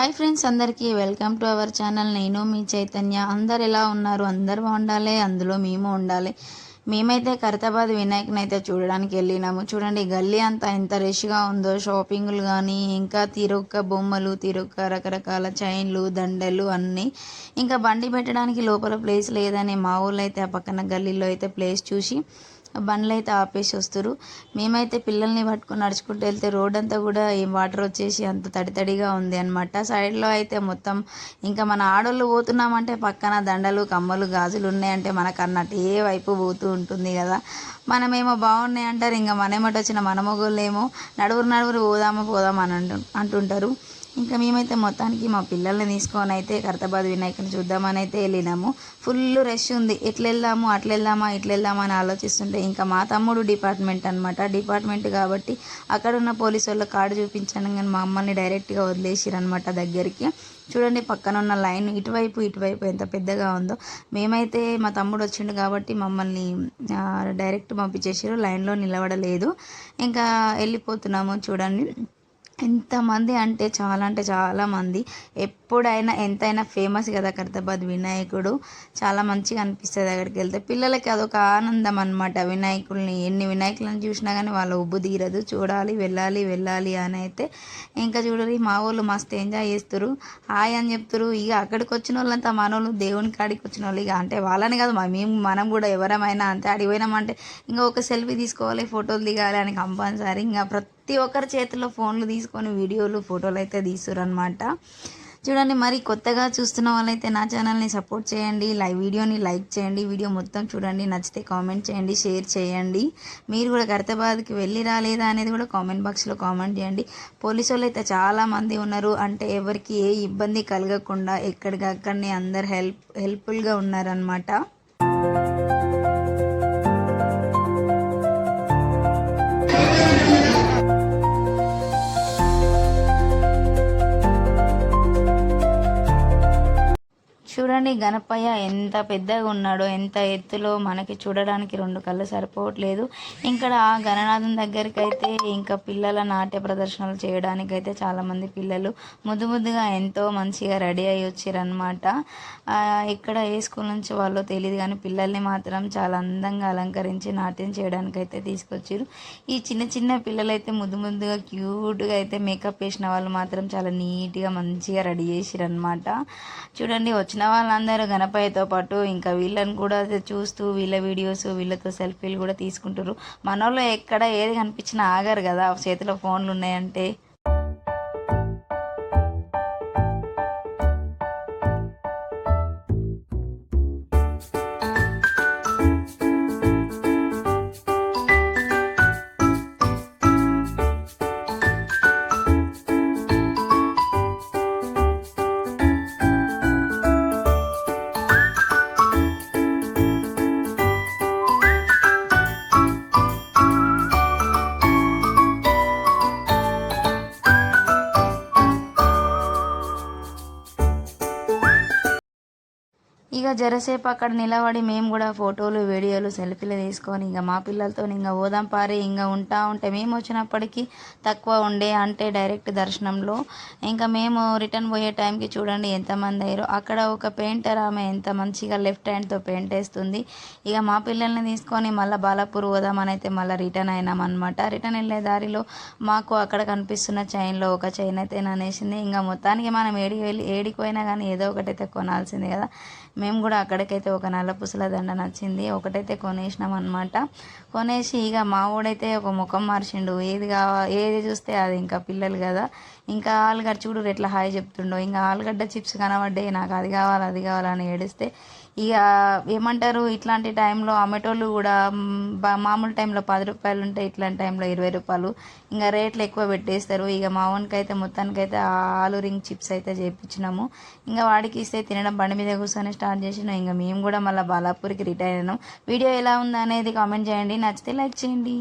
Hi friends అందరికీ welcome to our channel. నేను మీ చైతన్య. అందరు ఎలా ఉన్నారు? అందరు ఉండాలి అందులో మేము ఉండాలి. మేమైతే ఖరీతాబాద్ వినాయకుని అయితే చూడడానికి వెళ్ళినాము. చూడండి గల్లీ అంతా ఎంత రష్గా ఉందో. షాపింగ్లు కానీ ఇంకా తిరొక్క బొమ్మలు తిరొక్క రకరకాల చైన్లు దండలు అన్నీ. ఇంకా బండి పెట్టడానికి లోపల ప్లేస్ లేదని మా ఊళ్ళో అయితే ఆ పక్కన గల్లీలో అయితే ప్లేస్ చూసి బండ్లు అయితే ఆపేసి వస్తారు మేమైతే పిల్లల్ని పట్టుకొని నడుచుకుంటూ వెళ్తే రోడ్ అంతా కూడా వాటర్ వచ్చేసి అంత తడి తడిగా ఉంది అనమాట సైడ్లో అయితే మొత్తం ఇంకా మన ఆడోళ్ళు పోతున్నామంటే పక్కన దండలు కమ్మలు గాజులు ఉన్నాయంటే మనకు అన్నట్టు ఏ వైపు పోతూ ఉంటుంది కదా. మనమేమో బాగున్నాయి అంటారు ఇంకా మనమేమటి వచ్చిన మన మొగోళ్ళు నడువురు నడువురు పోదామా పోదామా అని అంటు అంటుంటారు. ఇంకా మేమైతే మొత్తానికి మా పిల్లల్ని తీసుకొని అయితే కర్తాబాద్ వినాయకుని చూద్దామని అయితే వెళ్ళినాము. ఫుల్ రష్ ఉంది. ఎట్లా వెళ్దాము అట్లా వెళ్దామా ఇట్లా వెళ్దామా అని ఆలోచిస్తుంటే ఇంకా మా తమ్ముడు డిపార్ట్మెంట్ అనమాట డిపార్ట్మెంట్ కాబట్టి అక్కడ ఉన్న పోలీసు వాళ్ళ కార్డు చూపించాను కానీ మా అమ్మల్ని డైరెక్ట్గా వదిలేసిరనమాట దగ్గరికి. చూడండి పక్కన ఉన్న లైన్ ఇటువైపు ఇటువైపు ఎంత పెద్దగా ఉందో. మేమైతే మా తమ్ముడు వచ్చిండు కాబట్టి మమ్మల్ని డైరెక్ట్ పంపించేసారు లైన్లో నిలబడలేదు. ఇంకా వెళ్ళిపోతున్నాము చూడండి. ఎంతమంది అంటే చాలా అంటే చాలామంది ఎప్పుడైనా ఎంతైనా ఫేమస్ కదా కర్తాబాద్ వినాయకుడు. చాలా మంచిగా అనిపిస్తుంది అక్కడికి వెళ్తే. పిల్లలకి అదొక ఆనందం అనమాట వినాయకుల్ని ఎన్ని వినాయకులను చూసినా కానీ వాళ్ళ ఉబ్బు తీరదు. చూడాలి వెళ్ళాలి వెళ్ళాలి అని అయితే. ఇంకా చూడాలి మా వాళ్ళు మస్తు ఎంజాయ్ చేస్తారు హాయ్ అని చెప్తారు ఇక అక్కడికి వచ్చిన వాళ్ళంతా మన వాళ్ళు దేవుని కాడికి వచ్చిన వాళ్ళు. ఇక అంటే వాళ్ళని కాదు మేము మనం కూడా ఎవరమైనా అంతే. అడిగిపోయినామంటే ఇంకా ఒక సెల్ఫీ తీసుకోవాలి ఫోటోలు దిగాలి అని కంపల్సరీ. ఇంకా ప్రతి ప్రతి ఒక్కరి చేతిలో ఫోన్లు తీసుకొని వీడియోలు ఫోటోలు అయితే అనమాట చూడండి మరి కొత్తగా చూస్తున్న వాళ్ళైతే నా ఛానల్ని సపోర్ట్ చేయండి లైవ్ వీడియోని లైక్ చేయండి వీడియో మొత్తం చూడండి నచ్చితే కామెంట్ చేయండి షేర్ చేయండి. మీరు కూడా కర్తబాద్కి వెళ్ళి రాలేదా అనేది కూడా కామెంట్ బాక్స్లో కామెంట్ చేయండి. పోలీసు వాళ్ళు అయితే చాలామంది ఉన్నారు. అంటే ఎవరికి ఏ ఇబ్బంది కలగకుండా ఎక్కడికక్కడనే అందరు హెల్ప్ హెల్ప్ఫుల్గా ఉన్నారనమాట చూడండి గణపయ్య ఎంత పెద్దగా ఉన్నాడో ఎంత ఎత్తులో మనకి చూడడానికి రెండు కళ్ళు సరిపోవట్లేదు. ఇక్కడ ఆ గణనాథం దగ్గరికి అయితే ఇంకా పిల్లల నాట్య ప్రదర్శనలు చేయడానికి అయితే చాలామంది పిల్లలు ముద్దు ముద్దుగా ఎంతో మంచిగా రెడీ అయ్యి వచ్చారనమాట ఇక్కడ ఏ స్కూల్ నుంచి వాళ్ళో తెలియదు కానీ పిల్లల్ని మాత్రం చాలా అందంగా అలంకరించి నాట్యం చేయడానికి అయితే తీసుకొచ్చారు. ఈ చిన్న చిన్న పిల్లలు అయితే ముద్దు ముద్దుగా క్యూట్గా అయితే మేకప్ వేసిన వాళ్ళు మాత్రం చాలా నీట్గా మంచిగా రెడీ చేసిరనమాట చూడండి వచ్చిన వాళ్ళందరూ గణపయ్యతో పాటు ఇంకా వీళ్ళని కూడా చూస్తూ వీళ్ళ వీడియోస్ వీళ్ళతో సెల్ఫీలు కూడా తీసుకుంటారు మనలో ఎక్కడ ఏది కనిపించినా ఆగారు కదా. చేతిలో ఫోన్లు ఉన్నాయంటే ఇక జరసేపు అక్కడ నిలబడి మేము కూడా ఫోటోలు వీడియోలు సెల్ఫీలు తీసుకొని ఇంకా మా పిల్లలతో ఇంకా ఓదాం పారి ఇంకా ఉంటా ఉంటే మేము వచ్చినప్పటికీ తక్కువ ఉండే అంటే డైరెక్ట్ దర్శనంలో. ఇంకా మేము రిటర్న్ పోయే టైంకి చూడండి ఎంతమంది అయ్యారు. అక్కడ ఒక పెయింటర్ ఆమె ఎంత మంచిగా లెఫ్ట్ హ్యాండ్తో పెయింట్ వేస్తుంది. ఇక మా పిల్లల్ని తీసుకొని మళ్ళీ బాలాపూర్ పోదామని అయితే మళ్ళీ రిటర్న్ అయినాం అనమాట రిటర్న్ వెళ్ళే దారిలో మాకు అక్కడ కనిపిస్తున్న చైన్లో ఒక చైన్ అయితే అనేసింది ఇంకా మొత్తానికి మనం ఏడికి వెళ్ళి ఏడికి పోయినా కానీ ఏదో ఒకటైతే కొనాల్సింది కదా. మేము కూడా అక్కడికైతే ఒక నల్ల పుసల దండ నచ్చింది. ఒకటైతే కొనేసినాం అనమాట కొనేసి ఇక మా ఊడైతే ఒక ముఖం మార్చిండు. ఏది కావా ఏది చూస్తే అది ఇంకా పిల్లలు కదా. ఇంకా ఆలుగడ్డ చూడు ఎట్లా హాయ్ చెప్తుండో. ఇంకా ఆలుగడ్డ చిప్స్ కనబడ్డాయి. నాకు అది కావాలి అది కావాలని ఏడిస్తే ఇక ఏమంటారు ఇట్లాంటి టైంలో అమ్మేటోళ్ళు కూడా మామూలు టైంలో పది రూపాయలు ఉంటే ఇట్లాంటి టైంలో ఇరవై రూపాయలు. ఇంకా రేట్లు ఎక్కువ పెట్టేస్తారు. ఇక మా అయితే మొత్తానికైతే ఆలు రింగ్ చిప్స్ అయితే చేయించినాము ఇంకా వాడికి ఇస్తే తినడం బండి మీద కూర్చొని స్టార్ట్ స్టార్ట్ చేసినాం. ఇంకా మేము కూడా మళ్ళీ బాలాపూర్కి రిటైర్ అయినాం. వీడియో ఎలా ఉందనేది కామెంట్ చేయండి. నచ్చితే లైక్ చేయండి.